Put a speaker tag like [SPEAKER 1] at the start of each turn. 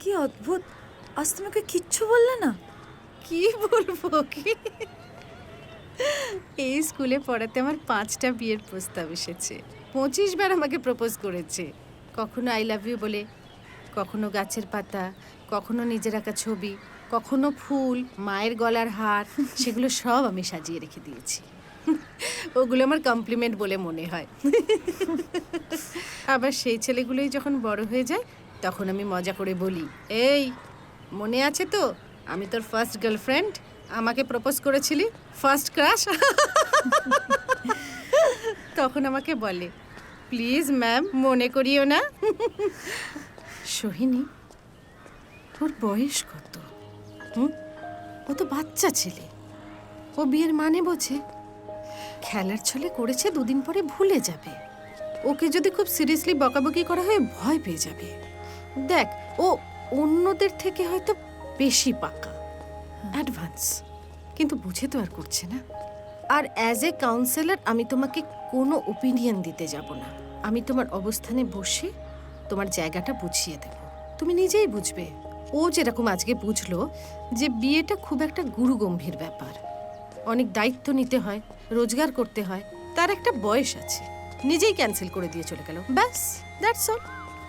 [SPEAKER 1] কি অদ্ভুত? আজ তোমাকে কিচ্ছু বললে না?
[SPEAKER 2] কি বলব কি? এই স্কুলে পড়াতে আমার পাঁচটা বিয়ের প্রস্তাব এসেছে। পঁচিশ বার আমাকে প্রপোজ করেছে। কখনো আই লাভ ইউ বলে, কখনো গাছের পাতা, কখনো নিজের আঁকা ছবি, কখনো ফুল, মায়ের গলার হার, সেগুলো সব আমি সাজিয়ে রেখে দিয়েছি। ওগুলো আমার কমপ্লিমেন্ট বলে মনে হয়। আবার সেই ছেলেগুলোই যখন বড় হয়ে যায় তখন আমি মজা করে বলি, এই, মনে আছে তো? আমি তোর ফার্স্ট গার্লফ্রেন্ড আমাকে প্রপোজ করেছিলি ফার্স্ট ক্রাশ তখন আমাকে বলে প্লিজ ম্যাম মনে করিও না। সোহিনী, তোর বয়স কত? হুম? ও তো বাচ্চা ছেলে। ও বিয়ের মানে বোঝে। খেলার ছলে করেছে দুদিন পরে ভুলে যাবে। ওকে যদি খুব সিরিয়াসলি বকাবকি করা হয়, ভয় পেয়ে যাবে। দেখ ও অন্যদের থেকে হয়তো বেশি পাকা। অ্যাডভান্স কিন্তু বুঝে তো আর করছে না। আর অ্যাজ এ কাউন্সেলর আমি তোমাকে কোনো ওপিনিয়ন দিতে যাব না। আমি তোমার অবস্থানে বসে তোমার জায়গাটা বুঝিয়ে দেব। তুমি নিজেই বুঝবে। ও যেরকম আজকে বুঝলো যে বিয়েটা খুব একটা গুরুগম্ভীর ব্যাপার। অনেক দায়িত্ব নিতে হয় রোজগার করতে হয় তার একটা বয়স আছে। নিজেই ক্যান্সেল করে দিয়ে চলে গেল। ব্যাস দ্যাটস অল